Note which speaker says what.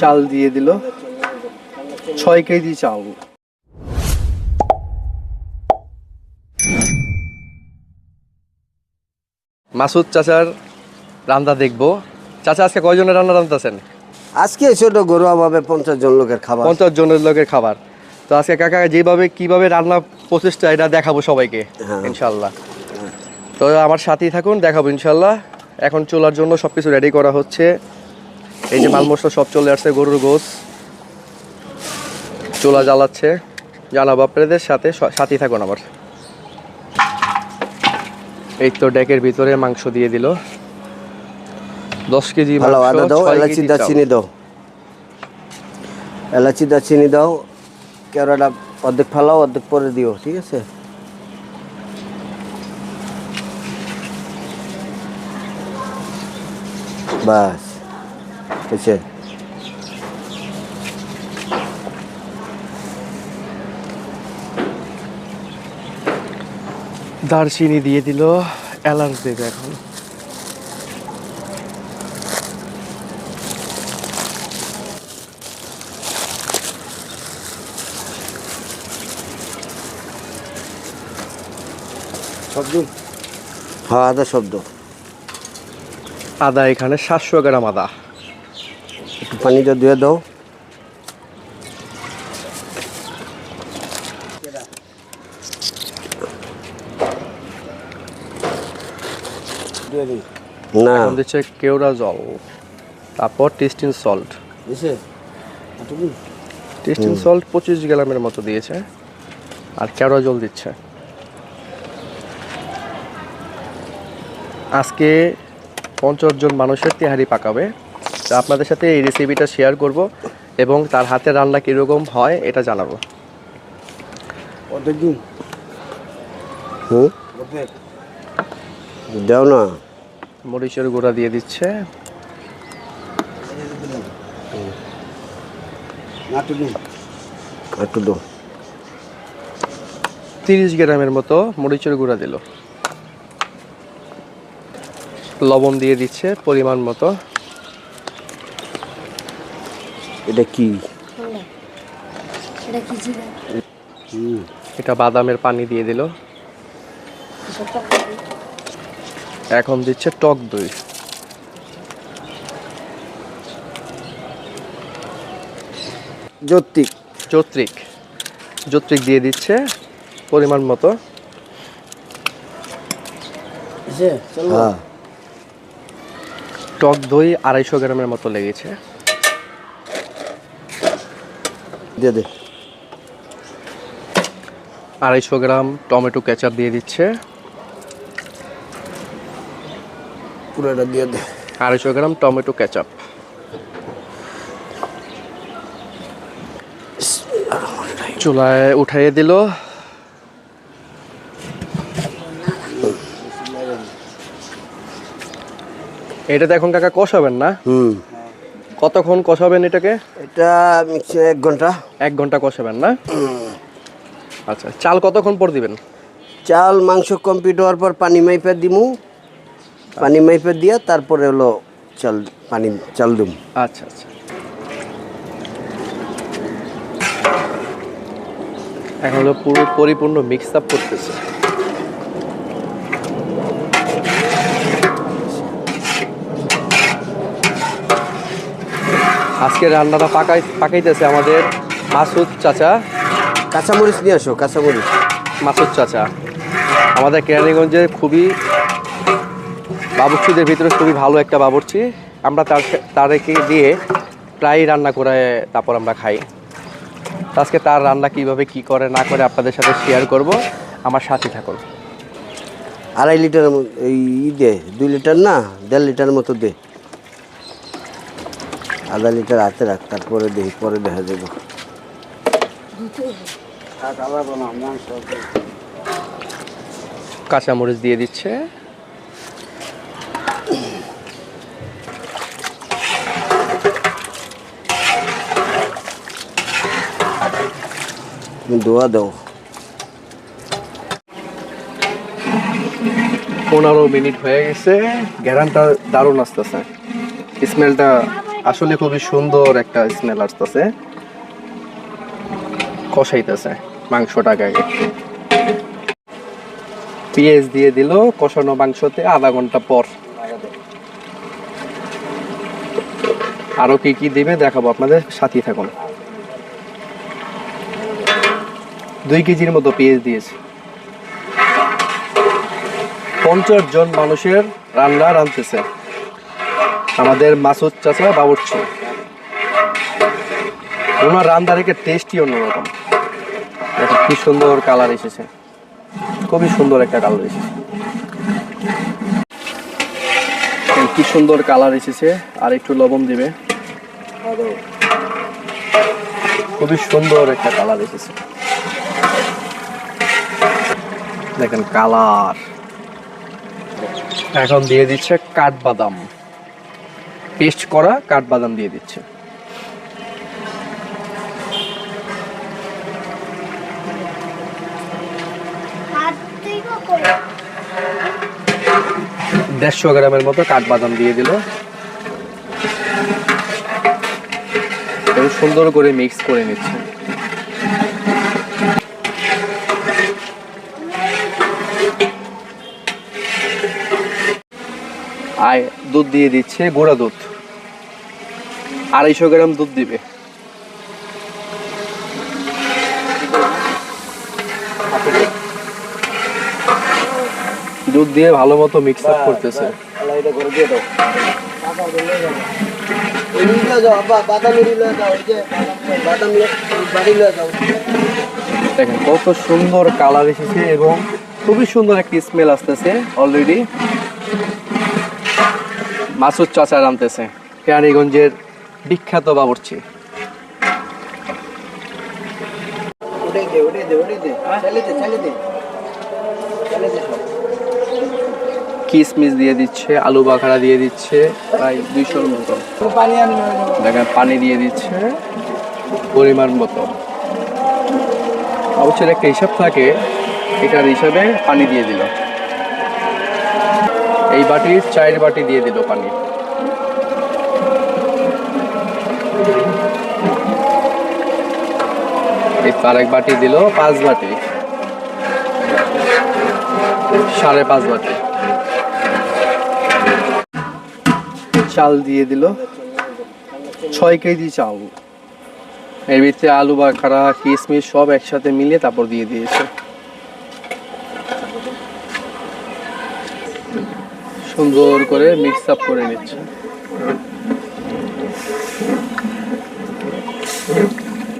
Speaker 1: চাল দিয়ে দিল। ছয় কেজি চাল। মাসুদ চাচার রান্না দেখব। চাচা আজকে কয়জনের রান্না রান্নাতেছেন?
Speaker 2: আজকে ছোট ঘরোয়া ভাবে পঞ্চাশ জন লোকের খাবার।
Speaker 1: পঞ্চাশ জনের লোকের খাবার। তো আজকে কাকা যেভাবে কীভাবে রান্না প্রচেষ্টা এটা দেখাবো সবাইকে
Speaker 2: হ্যাঁ।
Speaker 1: ইনশাল্লাহ তো আমার সাথেই থাকুন দেখাবো ইনশাল্লাহ এখন চলার জন্য সব কিছু রেডি করা হচ্ছে। এই যে মাল মশলা সব চলে আসছে গরুর গোস। চুলা জ্বালাচ্ছে। জানাব আপনাদের সাথে সাথেই থাকুন আমার এই তো ডেকের ভিতরে মাংস দিয়ে দিল। দশ কেজি
Speaker 2: দাও এলাচি
Speaker 1: চাল।
Speaker 2: দাও। এলাচি দারচিনি দাও। কেওড়াটা অর্ধেক ফালাও অর্ধেক পরে দিও ঠিক আছে? বাস। হয়েছে
Speaker 1: দারচিনি দিয়ে দিল এলাচ দেবে এখন।
Speaker 2: শব্দ? হ্যাঁ আদা শব্দ।
Speaker 1: আদা এখানে সাতশো গ্রাম আদা।
Speaker 2: পানিটা ধুয়ে দাও। না।
Speaker 1: দিচ্ছে কেওড়া জল তারপর টেস্টিং সল্ট টেস্টিং সল্ট পঁচিশ গ্রামের মতো দিয়েছে আর কেওড়া জল দিচ্ছে। আজকে পঞ্চাশ জন মানুষের তেহারি পাকাবে। আপনাদের সাথে এই রেসিপিটা শেয়ার করব এবং তার হাতে রান্না কীরকম হয় এটা জানাব।
Speaker 2: হুম? দাও না।
Speaker 1: মরিচের গুঁড়া দিয়ে দিচ্ছে। তিরিশ গ্রামের মতো মরিচের গুঁড়া দিল। লবণ দিয়ে দিচ্ছে পরিমাণ মতো।
Speaker 2: এটা কি?
Speaker 3: এটা
Speaker 2: হুম
Speaker 1: এটা বাদামের পানি দিয়ে দিল। এখন দিচ্ছে টক দই।
Speaker 2: যৌক্তিক।
Speaker 1: চত্রিক চত্রিক দিয়ে দিচ্ছে পরিমাণ মতো।
Speaker 2: হ্যাঁ।
Speaker 1: টক দই আড়াইশো গ্রামের মতো লেগেছে।
Speaker 2: দিয়ে দে।
Speaker 1: আড়াইশো গ্রাম টমেটো কেচাপ দিয়ে দিচ্ছে।
Speaker 2: পুরোটা দিয়ে দে।
Speaker 1: আড়াইশো গ্রাম টমেটো কেচাপ। চুলায় উঠাইয়ে দিল। এটাতে এখন কাকা কষাবেন না?
Speaker 2: হুম।
Speaker 1: কতক্ষণ কষাবেন এটাকে?
Speaker 2: এটা মিক্সিং এক ঘণ্টা।
Speaker 1: এক ঘণ্টা কষাবেন না? আচ্ছা চাল কতক্ষণ পর দিবেন?
Speaker 2: চাল মাংস কমপ্লিট হওয়ার পর পানি মাইপে দিমু। পানি মাইপে দিয়া তারপরে হলো চাল পানি চাল দিম।
Speaker 1: আচ্ছা আচ্ছা। এখন হলো পুরো পরিপূর্ণ মিক্স আপ করতেছে। আজকে রান্নাটা পাকাই পাকাইতেছে আমাদের মাসুদ চাচা।
Speaker 2: কাঁচামরিচ নিয়ে আসো কাঁচামরিচ।
Speaker 1: মাসুদ চাচা। আমাদের কেরানীগঞ্জের খুবই বাবুর্চিদের ভিতরে খুবই ভালো একটা বাবুর্চি। আমরা তার তাদেরকে দিয়ে প্রায় রান্না করে তারপর আমরা খাই। আজকে তার রান্না কীভাবে কি করে না করে আপনাদের সাথে শেয়ার করব। আমার সাথে থাকুন।
Speaker 2: আড়াই লিটার এই দে দুই লিটার না দেড় লিটার মতো দে। আধা লিটার হাতে রাখ তারপরে দেখি পরে দেখা যাবে।
Speaker 1: কাঁচামরিচ দিয়ে দিচ্ছে।
Speaker 2: দোয়া দাও।
Speaker 1: পনেরো মিনিট হয়ে গেছে গ্যারানটা দারুণ আসতেছে। স্মেলটা আসলে খুবই সুন্দর একটা স্মেল আসতেছে। কষাইতেছে মাংসটাকে পেঁয়াজ দিয়ে দিল, কষানো মাংসতে আধা ঘণ্টা পর। আরও কি কি দিবে দেখাবো আপনাদের, সাথেই থাকুন। দুই কেজির মতো পেঁয়াজ দিয়েছে। পঞ্চাশ জন মানুষের রান্না রাঁধতেছে। আমাদের মাসুদ চাচা বাবুর্চি। ওনার রান্নার একটা টেস্টই অন্যরকম। দেখো কি সুন্দর কালার এসেছে। খুবই সুন্দর একটা কালার এসেছে। কি সুন্দর কালার এসেছে। আর একটু লবণ দিবে। খুবই সুন্দর একটা কালার এসেছে। দেখেন কালার এখন দিয়ে দিচ্ছে কাঠবাদাম। পেস্ট করা কাঠবাদাম দিয়ে দিচ্ছে। দেড়শো গ্রামের মতো কাঠবাদাম দিয়ে দিল। সুন্দর করে মিক্স করে নিচ্ছে। আয়, দুধ দিয়ে দিচ্ছে, গোড়া দুধ। আড়াইশো গ্রাম দুধ দিবে। দুধ দিয়ে ভালো মতো মিক্স আপ করতেছে। দেখেন, কত সুন্দর কালার এসেছে এবং খুবই সুন্দর একটি স্মেল আসতেছে অলরেডি মাসুদ চাচা আনতেছে কেরানীগঞ্জের বিখ্যাত বাবুর্চি। কিসমিস দিয়ে দিচ্ছে আলু বাখারা দিয়ে দিচ্ছে প্রায় দুইশোর মতো।
Speaker 2: পানি
Speaker 1: দেখেন পানি দিয়ে দিচ্ছে পরিমাণ মতো। অবশ্যই একটা হিসাব থাকে এটার হিসাবে পানি দিয়ে দিল। এই বাটির চায়ের বাটি দিয়ে দিল পানি। আরেক বাটি দিল, পাঁচ বাটি। সাড়ে পাঁচ বাটি। চাল দিয়ে দিল। ছয় কেজি চাল। এর ভিতরে আলু বাখারা কিশমিশ সব একসাথে মিলিয়ে তারপর দিয়ে দিয়েছে। সুন্দর করে মিক্স আপ করে নিচ্ছে।